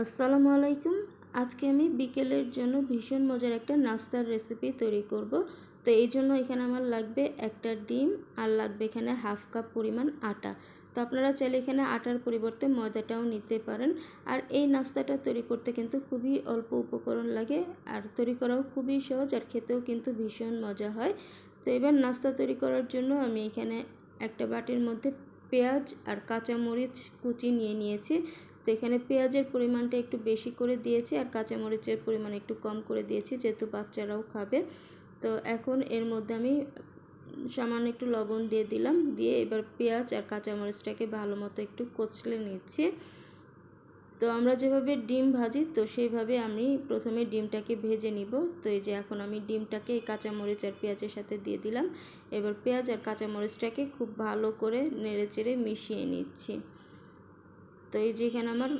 আসসালামু আলাইকুম। আজকে আমি বিকেলের জন্য ভীষণ মজার একটা নাস্তার রেসিপি তৈরি করব। তো এই জন্য এখানে আমার লাগবে একটা ডিম আর লাগবে এখানে হাফ কাপ পরিমাণ আটা। তো আপনারা চাইলে এখানে আটার পরিবর্তে ময়দাটাও নিতে পারেন। আর এই নাস্তাটা তৈরি করতে কিন্তু খুবই অল্প উপকরণ লাগে আর তৈরি করাও খুবই সহজ আর খেতেও কিন্তু ভীষণ মজা হয়। তো এবার নাস্তা তৈরি করার জন্য আমি এখানে একটা বাটির মধ্যে পেঁয়াজ আর কাঁচামরিচ কুচি নিয়ে নিয়েছি। তো এখানে পেঁয়াজের পরিমাণটা একটু বেশি করে দিয়েছি আর কাঁচামরিচের পরিমাণ একটু কম করে দিয়েছি, যেহেতু বাচ্চারাও খাবে। তো এখন এর মধ্যে আমি সামান্য একটু লবণ দিয়ে দিলাম, দিয়ে এবার পেঁয়াজ আর কাঁচামরিচটাকে ভালো মতো একটু কচলে নিচ্ছি। তো আমরা যেভাবে ডিম ভাজি, তো সেইভাবে আমি প্রথমে ডিমটাকে ভেজে নিব। তো এই যে এখন আমি ডিমটাকে এই কাঁচামরিচ আর পেঁয়াজের সাথে দিয়ে দিলাম। এবার পেঁয়াজ আর কাঁচামরিচটাকে খুব ভালো করে নেড়ে চেড়ে মিশিয়ে নিচ্ছি। তো এই যে এখানে আমার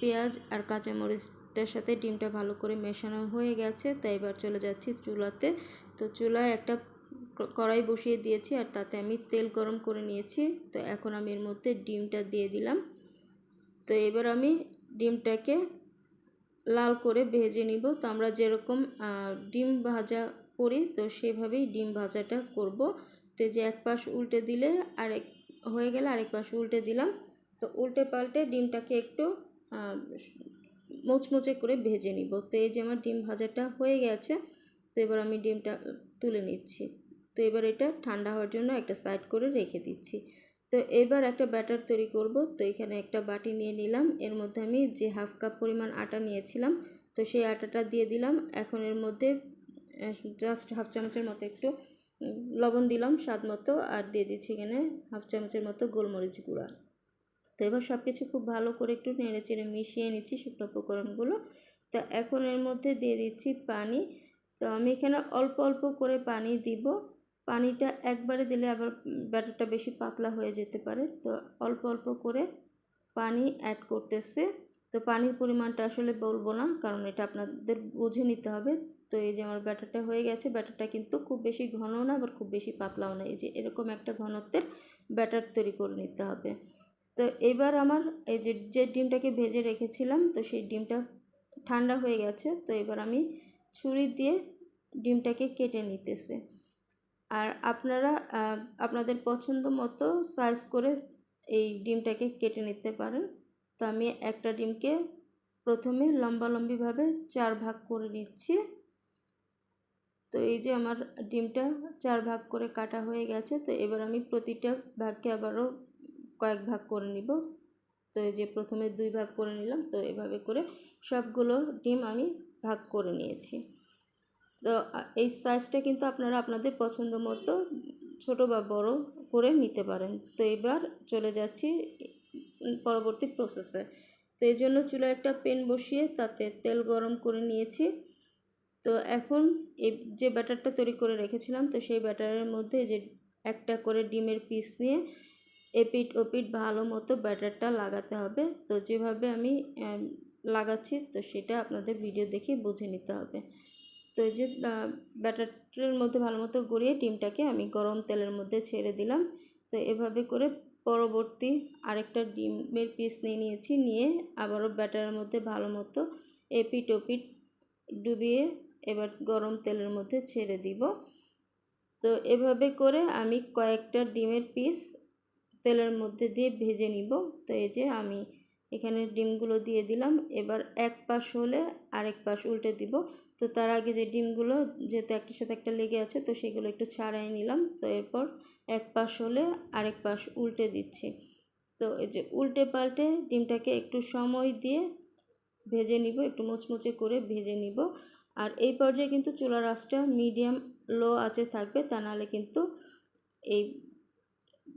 পেঁয়াজ আর কাঁচামরিচটার সাথে ডিমটা ভালো করে মেশানো হয়ে গেছে তাই এবার চলে যাচ্ছি চুলাতে। তো চুলায় একটা কড়াই বসিয়ে দিয়েছি আর তাতে আমি তেল গরম করে নিয়েছি, তো এখন আমি এর মধ্যে ডিমটা দিয়ে দিলাম। তো এবার আমি ডিমটাকে লাল করে ভেজে নিব। তো আমরা যেরকম ডিম ভাজা করি, তো সেভাবেই ডিম ভাজাটা করব। তো যে এক পাশ উল্টে দিলে আরেক, হয়ে গেলে আরেক পাশ উল্টে দিলাম। তো উল্টে পাল্টে ডিমটাকে একটু মোচমোচে করে ভেজে নিব। তো এই যে আমার ডিম ভাজাটা হয়ে গেছে, তো এবার আমি ডিমটা তুলে নিচ্ছি। তো এবার এটা ঠান্ডা হওয়ার জন্য একটা সাইড করে রেখে দিচ্ছি। তো এবার একটা ব্যাটার তৈরি করব। তো এখানে একটা বাটি নিয়ে নিলাম। এর মধ্যে আমি যে হাফ কাপ পরিমাণ আটা নিয়েছিলাম, তো সেই আটাটা দিয়ে দিলাম। এখন এর মধ্যে জাস্ট হাফ চামচের মতো একটু লবণ দিলাম স্বাদ মতো। আর দিয়ে দিচ্ছি এখানে হাফ চামচের মতো গোলমরিচ গুঁড়া। তো এবার সব কিছু খুব ভালো করে একটু নেড়ে চেড়ে মিশিয়ে নিচ্ছি শুকনো উপকরণগুলো। তো এখন এর মধ্যে দিয়ে দিচ্ছি পানি। তো আমি এখানে অল্প অল্প করে পানি দিব। পানিটা একবারে দিলে আবার ব্যাটারটা বেশি পাতলা হয়ে যেতে পারে। তো অল্প অল্প করে পানি অ্যাড করতেছে। তো পানির পরিমাণটা আসলে বলব না, কারণ এটা আপনাদের বুঝে নিতে হবে। তো এই যে আমার ব্যাটারটা হয়ে গেছে, ব্যাটারটা কিন্তু খুব বেশি ঘন না, আবার খুব বেশি পাতলাও না। এই যে এরকম একটা ঘনত্বের ব্যাটার তৈরি করে নিতে হবে। তো এবার আমার এই যে যে ডিমটাকে ভেজে রেখেছিলাম, তো সেই ডিমটা ঠান্ডা হয়ে গেছে, তো এবার আমি ছুরি দিয়ে ডিমটাকে কেটে নিতেছে। আর আপনারা আপনাদের পছন্দ মতো সাইজ করে এই ডিমটাকে কেটে নিতে পারেন। তো আমি একটা ডিমকে প্রথমে লম্বালম্বিভাবে চার ভাগ করে নিচ্ছি। তো এই যে আমার ডিমটা চার ভাগ করে কাটা হয়ে গেছে, তো এবার আমি প্রতিটা ভাগকে আবারও কয়েক ভাগ করে নিব। তো যে প্রথমে দুই ভাগ করে নিলাম, তো এভাবে করে সবগুলো ডিম আমি ভাগ করে নিয়েছি। তো এই সাইজটা কিন্তু আপনারা আপনাদের পছন্দ মতো ছোটো বা বড় করে নিতে পারেন। তো এবার চলে যাচ্ছি পরবর্তী প্রসেসে তো এই জন্য চুলায় একটা পেন বসিয়ে তাতে তেল গরম করে নিয়েছি। তো এখন এই যে ব্যাটারটা তৈরি করে রেখেছিলাম, তো সেই ব্যাটারের মধ্যে যে একটা করে ডিমের পিস নিয়ে এপিট ওপিট ভালো মতো ব্যাটারটা লাগাতে হবে। তো যেভাবে আমি লাগাচ্ছি, তো সেটা আপনাদের ভিডিও দেখে বুঝে নিতে হবে। তো এই যে ব্যাটারটার মধ্যে ভালো মতো গড়িয়ে ডিমটাকে আমি গরম তেলের মধ্যে ছেড়ে দিলাম। তো এভাবে করে পরবর্তী আরেকটা ডিমের পিস নিয়ে নিয়েছি। নিয়ে আবারও ব্যাটারের মধ্যে ভালো মতো এপিট ওপিট ডুবিয়ে এবার গরম তেলের মধ্যে ছেড়ে দিব। তো এভাবে করে আমি কয়েকটা ডিমের পিস তেলের মধ্যে দিয়ে ভেজে নিব। তো এই যে আমি এখানে ডিমগুলো দিয়ে দিলাম। এবার এক পাশ হলে আরেক পাশ উল্টে দিব। তো তার আগে যে ডিমগুলো যেহেতু একটার সাথে একটা লেগে আছে, তো সেগুলো একটু ছাড়াই নিলাম। তো এরপর এক পাশ হলে আরেক পাশ উল্টে দিচ্ছি। তো এই যে উল্টে পাল্টে ডিমটাকে একটু সময় দিয়ে ভেজে নিব, একটু মুচমুচে করে ভেজে নিব। আর এই পর্যায়ে কিন্তু চুলার আঁচটা মিডিয়াম লো আঁচে থাকবে, তা নাহলে কিন্তু এই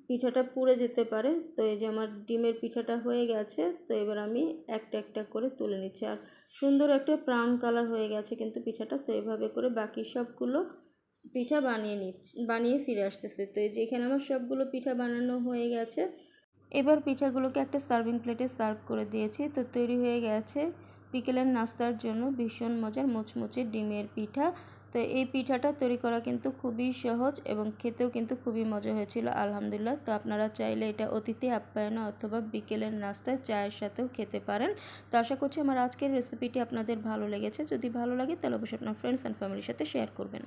পিঠাটা পুড়ে যেতে পারে। তো এই যে আমার ডিমের পিঠাটা হয়ে গেছে, তো এবার আমি একটা একটা করে তুলে নিচ্ছি। আর সুন্দর একটা ব্রাউন কালার হয়ে গেছে কিন্তু পিঠাটা, তো এভাবে করে বাকি সবগুলো পিঠা বানিয়ে নিচ্ছি, বানিয়ে ফিরে আসতেছে। তো এই যে এখানে আমার সবগুলো পিঠা বানানো হয়ে গেছে। এবার পিঠাগুলোকে একটা সার্ভিং প্লেটে সার্ভ করে দিয়েছি। তো তৈরি হয়ে গেছে। বিকেলের নাস্তার জন্য ভীষণ মজার মুচমুচে ডিমের পিঠা। তো এই পিঠাটা তৈরি করা কিন্তু খুবই সহজ এবং খেতেও কিন্তু খুবই মজা হয়েছিল, আলহামদুলিল্লাহ। তো আপনারা চাইলে এটা অতিথি আপ্যায়নে অথবা বিকেলের নাস্তায় চায়ের সাথেও খেতে পারেন। তো আশা করছি আমার আজকের রেসিপিটি আপনাদের ভালো লেগেছে। যদি ভালো লাগে তাহলে অবশ্যই আপনার ফ্রেন্ডস অ্যান্ড ফ্যামিলির সাথে শেয়ার করবেন।